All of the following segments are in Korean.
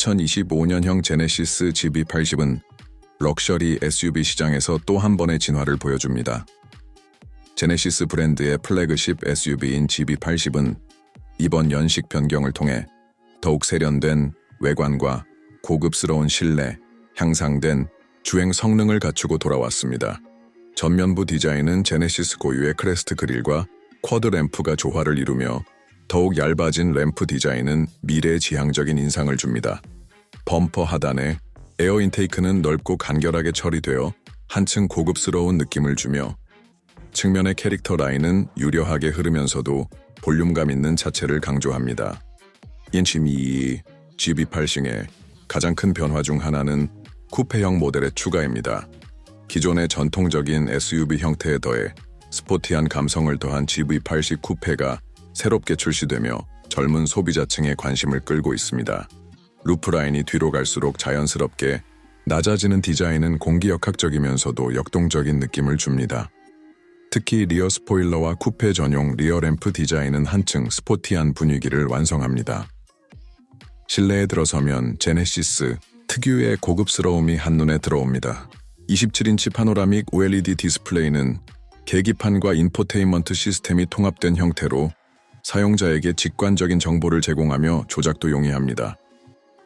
2025년형 제네시스 GB80은 럭셔리 SUV 시장에서 또 한 번의 진화를 보여줍니다. 제네시스 브랜드의 플래그십 SUV인 GB80은 이번 연식 변경을 통해 더욱 세련된 외관과 고급스러운 실내, 향상된 주행 성능을 갖추고 돌아왔습니다. 전면부 디자인은 제네시스 고유의 크레스트 그릴과 쿼드 램프가 조화를 이루며 더욱 얇아진 램프 디자인은 미래지향적인 인상을 줍니다. 범퍼 하단에 에어 인테이크는 넓고 간결하게 처리되어 한층 고급스러운 느낌을 주며 측면의 캐릭터 라인은 유려하게 흐르면서도 볼륨감 있는 차체를 강조합니다. 인치미 GB8싱의 가장 큰 변화 중 하나는 쿠페형 모델의 추가입니다. 기존의 전통적인 SUV 형태에 더해 스포티한 감성을 더한 GV80 쿠페가 새롭게 출시되며 젊은 소비자층의 관심을 끌고 있습니다. 루프라인이 뒤로 갈수록 자연스럽게 낮아지는 디자인은 공기역학적이면서도 역동적인 느낌을 줍니다. 특히 리어 스포일러와 쿠페 전용 리어 램프 디자인은 한층 스포티한 분위기를 완성합니다. 실내에 들어서면 제네시스 특유의 고급스러움이 한눈에 들어옵니다. 27인치 파노라믹 OLED 디스플레이는 계기판과 인포테인먼트 시스템이 통합된 형태로 사용자에게 직관적인 정보를 제공하며 조작도 용이합니다.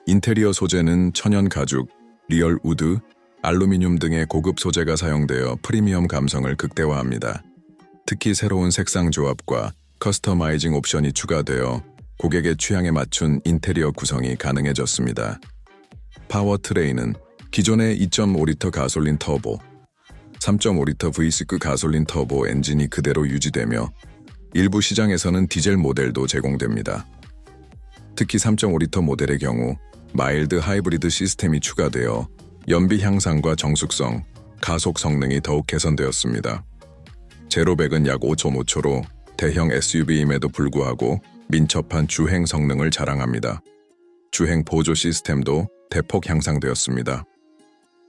인테리어 소재는 천연 가죽, 리얼 우드, 알루미늄 등의 고급 소재가 사용되어 프리미엄 감성을 극대화합니다. 특히 새로운 색상 조합과 커스터마이징 옵션이 추가되어 고객의 취향에 맞춘 인테리어 구성이 가능해졌습니다. 파워 트레인은 기존의 2.5리터 가솔린 터보, 3.5리터 V6 가솔린 터보 엔진이 그대로 유지되며 일부 시장에서는 디젤 모델도 제공됩니다. 특히 3.5리터 모델의 경우 마일드 하이브리드 시스템이 추가되어 연비 향상과 정숙성, 가속 성능이 더욱 개선되었습니다. 제로백은 약 5.5초로 대형 SUV임에도 불구하고 민첩한 주행 성능을 자랑합니다. 주행 보조 시스템도 대폭 향상되었습니다.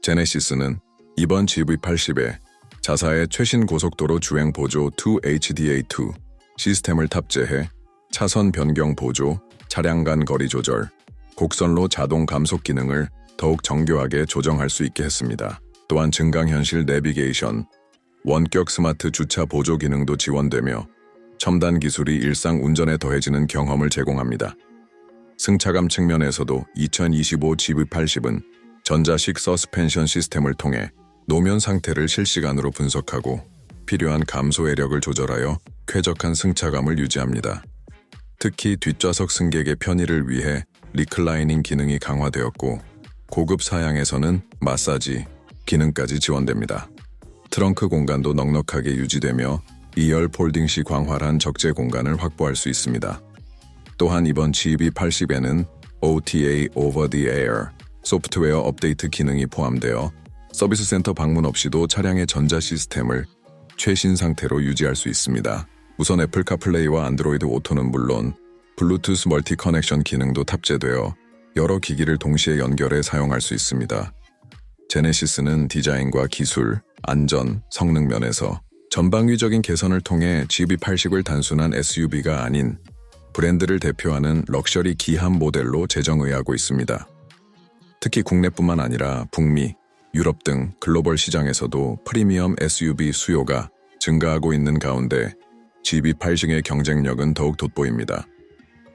제네시스는 이번 GV80에 자사의 최신 고속도로 주행 보조 2HDA2 시스템을 탑재해 차선 변경 보조, 차량 간 거리 조절, 곡선로 자동 감속 기능을 더욱 정교하게 조정할 수 있게 했습니다. 또한 증강현실 내비게이션, 원격 스마트 주차 보조 기능도 지원되며 첨단 기술이 일상 운전에 더해지는 경험을 제공합니다. 승차감 측면에서도 2025 GV80은 전자식 서스펜션 시스템을 통해 노면 상태를 실시간으로 분석하고 필요한 감소 외력을 조절하여 쾌적한 승차감을 유지합니다. 특히 뒷좌석 승객의 편의를 위해 리클라이닝 기능이 강화되었고 고급 사양에서는 마사지 기능까지 지원됩니다. 트렁크 공간도 넉넉하게 유지되며 2열 폴딩 시 광활한 적재 공간을 확보할 수 있습니다. 또한 이번 GB80에는 OTA Over the Air 소프트웨어 업데이트 기능이 포함되어 서비스 센터 방문 없이도 차량의 전자 시스템을 최신 상태로 유지할 수 있습니다. 우선 애플 카플레이와 안드로이드 오토는 물론 블루투스 멀티 커넥션 기능도 탑재되어 여러 기기를 동시에 연결해 사용할 수 있습니다. 제네시스는 디자인과 기술, 안전, 성능 면에서 전방위적인 개선을 통해 GB80을 단순한 SUV가 아닌 브랜드를 대표하는 럭셔리 기함 모델로 재정의하고 있습니다. 특히 국내뿐만 아니라 북미, 유럽 등 글로벌 시장에서도 프리미엄 SUV 수요가 증가하고 있는 가운데 GB80의 경쟁력은 더욱 돋보입니다.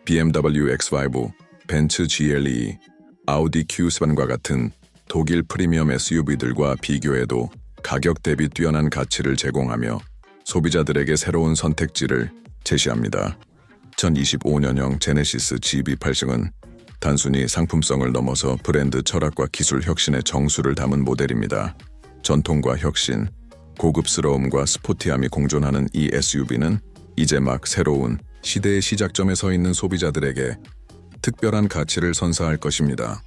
BMW X5, 벤츠 GLE, 아우디 Q7과 같은 독일 프리미엄 SUV들과 비교해도 가격 대비 뛰어난 가치를 제공하며 소비자들에게 새로운 선택지를 제시합니다. 2025년형 제네시스 GB80은 단순히 상품성을 넘어서 브랜드 철학과 기술 혁신의 정수를 담은 모델입니다. 전통과 혁신, 고급스러움과 스포티함이 공존하는 이 SUV는 이제 막 새로운 시대의 시작점에 서 있는 소비자들에게 특별한 가치를 선사할 것입니다.